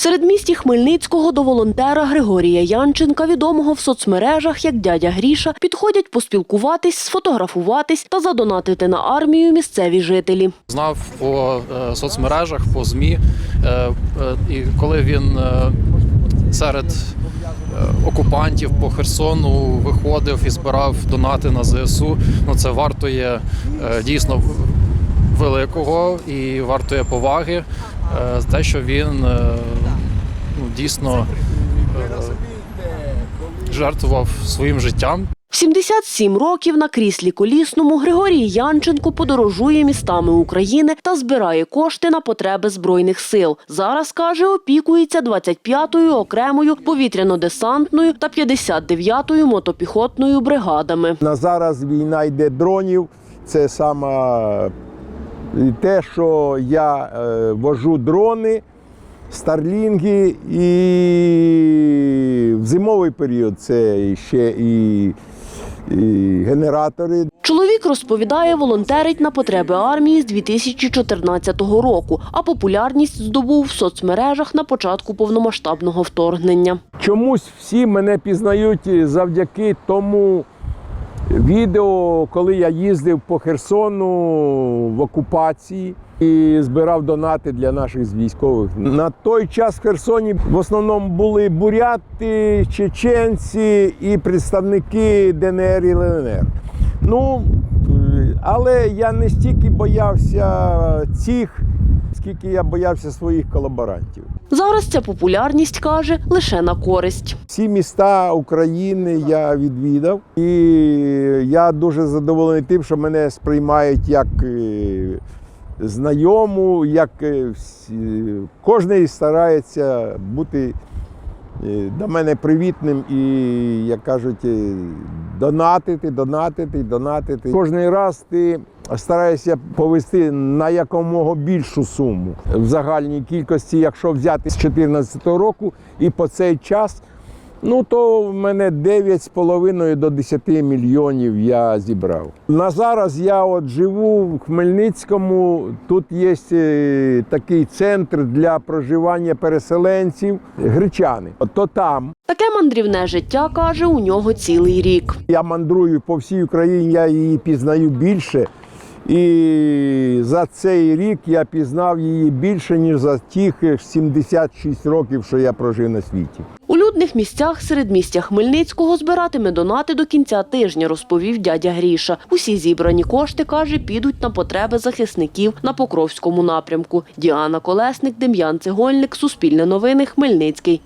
Середмісті Хмельницького до волонтера Григорія Янченка, відомого в соцмережах як дядя Гріша, підходять поспілкуватись, сфотографуватись та задонатити на армію місцеві жителі. Знав по е, соцмережах, по ЗМІ. Е, е, і коли він серед окупантів по Херсону виходив і збирав донати на ЗСУ, ну це вартує дійсно великого і вартує поваги. Те, що він ну, дійсно е, жертвував своїм життям В 77 років на кріслі колісному Григорій Янченко подорожує містами України та збирає кошти на потреби Збройних сил. Зараз, каже, опікується 25-ю окремою повітряно-десантною та 59-ю мотопіхотною бригадами. На зараз війна йде дронів. Це саме те, що я е, вожу дрони, старлінги, і в зимовий період це ще і, і генератори. Чоловік розповідає, волонтерить на потреби армії з 2014 року, а популярність здобув в соцмережах на початку повномасштабного вторгнення. Чомусь всі мене пізнають завдяки тому відео, коли я їздив по Херсону в окупації і збирав донати для наших військових. На той час в Херсоні в основному були буряти, чеченці і представники ДНР і ЛНР. Ну, але я не стільки боявся цих, скільки я боявся своїх колаборантів. Зараз ця популярність каже лише на користь. Всі міста України я відвідав, і я дуже задоволений тим, що мене сприймають як е, знайому, як е, кожен старається бути до мене привітним і, як кажуть, е, донатити, донатити, донатити. Кожний раз ти стараєшся повести на якомога більшу суму в загальній кількості, якщо взяти з 2014 року і по цей час. Ну, то в мене 9,5 до 10 мільйонів я зібрав. На зараз я от живу в Хмельницькому. Тут є е, такий центр для проживання переселенців, гречани. От То там Таке мандрівне життя каже у нього цілий рік. я мандрую по всій Україні, я її пізнаю більше. І за цей рік я пізнав її більше, ніж за тих 76 років, що я прожив на світі. У місцях серед містя Хмельницького збиратиме донати до кінця тижня, розповів дядя Гріша. Усі зібрані кошти, каже, підуть на потреби захисників на Покровському напрямку. Діана Колесник, Дем'ян Цегольник, Суспільне новини, Хмельницький.